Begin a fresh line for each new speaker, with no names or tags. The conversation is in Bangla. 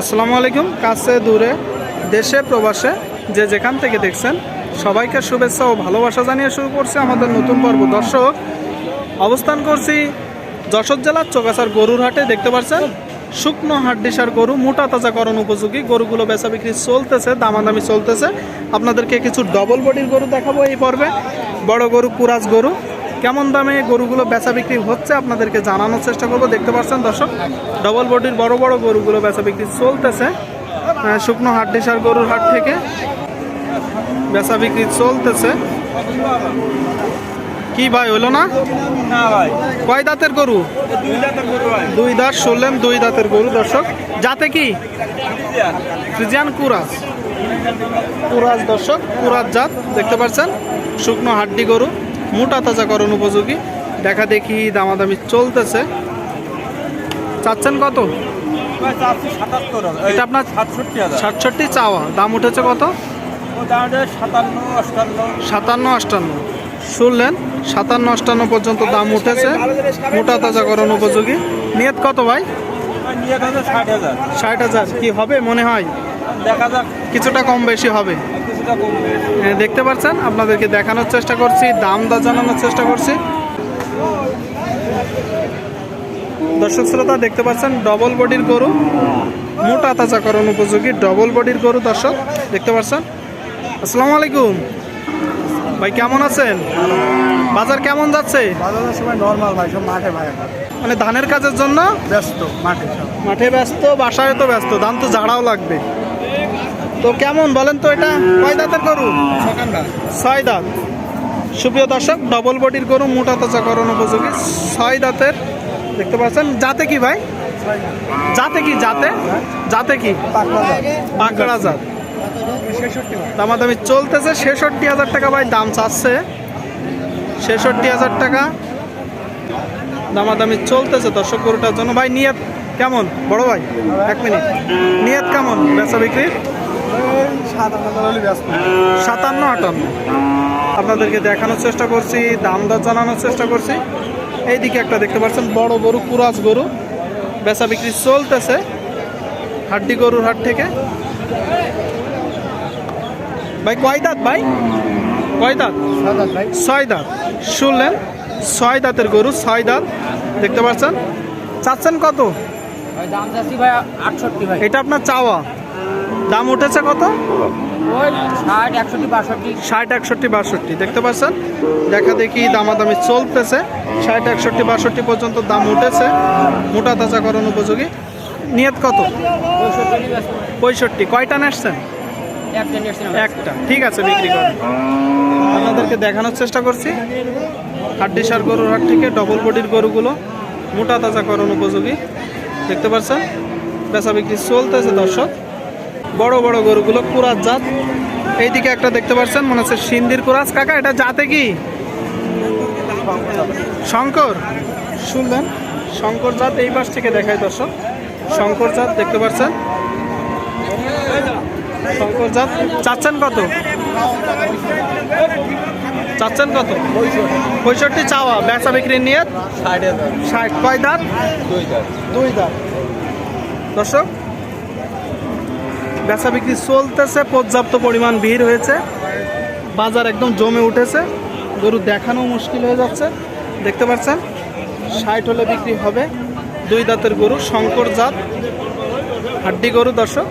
আসসালামু আলাইকুম, কাছে, দূরে, দেশে, প্রবাসে, যে যেখান থেকে দেখছেন, সবাইকে শুভেচ্ছা ও ভালোবাসা জানিয়ে শুরু করছে আমাদের নতুন পর্ব। দর্শক, অবস্থান করছি যশোর জেলার চোগাছার গরুর হাটে, দেখতে পাচ্ছেন? শুকনো হাড্ডিসার গরু, মোটা তাজাকরণ উপযোগী। গরুগুলো বেচা বিক্রি চলতেছে, দামাদামি চলতেছে। আপনাদেরকে কিছু ডবল বডির গরু দেখাবো এই পর্বে। বড় গরু কুরাজ গরু। কেমন দামে গরুগুলো বেচা বিক্রি হচ্ছে আপনাদেরকে জানানোর চেষ্টা করব। দেখতে পাচ্ছেন দর্শক ডবল বডির বড় বড় গরুগুলো বেচা বিক্রি চলতেছে। শুকনো হাড্ডিসার গরুর হাট থেকে বেচা বিক্রি চলতেছে। কি ভাই হলো না? কয় দাঁতের গরু?
দুই
দাঁত শুনলেন দুই দাঁতের গরু দর্শক। যাতে কি? ফ্রিজিয়ান। কুরাজ কুরাজ দর্শক কুরাজ জাত দেখতে পাচ্ছেন। শুকনো হাড্ডি গরু। মোটা তাজাকরণ উপযোগী। দেখা দেখি দামাদামি চলতেছে। চাচ্ছেন কত? এটা আপনার
সাতষট্টি
চাওয়া। দাম উঠেছে কত?
সাতান্ন অষ্টান্ন।
শুনলেন? সাতান্ন অষ্টান্ন পর্যন্ত দাম উঠেছে। মোটা তাজা তাজাকরণ উপযোগী। নিয়ত কত ভাই?
ষাট হাজার।
কি হবে মনে হয়?
দেখা যাক।
কিছুটা কম বেশি হবে। দেখতে পাচ্ছেন আপনাদেরকে দেখানোর চেষ্টা করছি দাম দর জানানোর চেষ্টা করছি। দর্শক শ্রোতা দেখতে পাচ্ছেন? ডবল বডির গরু মোটা তাজাকরণ উপযোগী ডবল বডির গরু দর্শক দেখতে পাচ্ছেন আসসালামু আলাইকুম। ভাই কেমন আছেন? বাজার কেমন যাচ্ছে?
বাজারের সময় নর্মাল ভাই সব মাঠে ভাই
মানে ধানের কাজের জন্য?
ব্যস্ত মাঠে
মাঠে ব্যস্ত বাসায় তো ব্যস্ত ধান তো ঝাড়াও লাগবে। তো কেমন বলেন তো এটা? কয় দাঁতের গরু? ছয় দাঁত। সুপ্রিয় দর্শক ডবল বডির গরু মোটা তাজাকরণ উপযোগী। ছয় দাঁতের দেখতে পাচ্ছেন? যাতে কি ভাই? যাতে কি যাতে যাতে কি? পাকড়া জাত। দামাদামি চলতেছে। ছেষট্টি হাজার টাকা ভাই দাম চাচ্ছে। ছেষট্টি হাজার টাকা। দামাদামি চলতেছে দর্শক গরুটার জন্য। ভাই, নিয়ত কেমন? বড় ভাই, এক মিনিট। নিয়ত কেমন? বেচা
হলে
সাতান্ন আটান্ন। আপনাদেরকে দেখানোর চেষ্টা করছি, দাম দর জানানোর চেষ্টা করছি। এইদিকে একটা দেখতে পাচ্ছেন, বড় গরু কুরাজ গরু। বেচা বিক্রি চলতেছে হাড্ডি গরুর হাট থেকে। ভাই কয় দাঁত ভাই? কয় দাঁত? ছয় দাঁত শুনলেন ছয় দাঁতের গরু ছয় দাঁত। দেখতে পাচ্ছেন? চাচ্ছেন কত? এটা আপনার চাওয়া। দাম উঠেছে কত?
ষাট একষট্টি বাষট্টি।
দেখতে পাচ্ছেন? দেখা দেখি দামাদামি চলতেছে। ষাট একষট্টি বাষট্টি পর্যন্ত দাম উঠেছে। মোটা তাজাকরণ উপযোগী। নিয়ত কত?
পঁয়ষট্টি
পঁয়ষট্টি। কয়টা নেসছেন
একটা
ঠিক আছে, বিক্রি করেন। আপনাদেরকে দেখানোর চেষ্টা করছি। হাড্ডিসার গরুর হাট থেকে ডবল বডির গরুগুলো মোটা তাজাকরণ উপযোগী। দেখতে পাচ্ছেন? বেচা বিক্রি চলতেছে, দর্শক। বড় বড় গরুগুলো কুরাজ জাত। এইদিকে একটা দেখতে পাচ্ছেন, মনে হচ্ছে সিন্দির কুরাজ কাকা, এটা জাতে কি? শঙ্কর। শুনলেন? শঙ্কর জাত এই পাশ থেকে দেখায়, দর্শক। শঙ্কর জাত, দেখতে পাচ্ছেন? চাচ্ছেন কত? চাচ্ছেন কত? পঁয়ষট্টি চাওয়া, বেচা বিক্রি নিয়ে
ষাট।
কয়
দাঁত
দুই দাঁত দর্শক, বেচা বিক্রি চলতেছে, পর্যাপ্ত পরিমাণ ভিড় হয়েছে। বাজার একদম জমে উঠেছে। গরু দেখানো মুশকিল হয়ে যাচ্ছে। দেখতে পাচ্ছেন, ষাট হলে বিক্রি হবে। দুই দাঁতের গরু, শঙ্কর জাত। হাড্ডি গরু, দর্শক।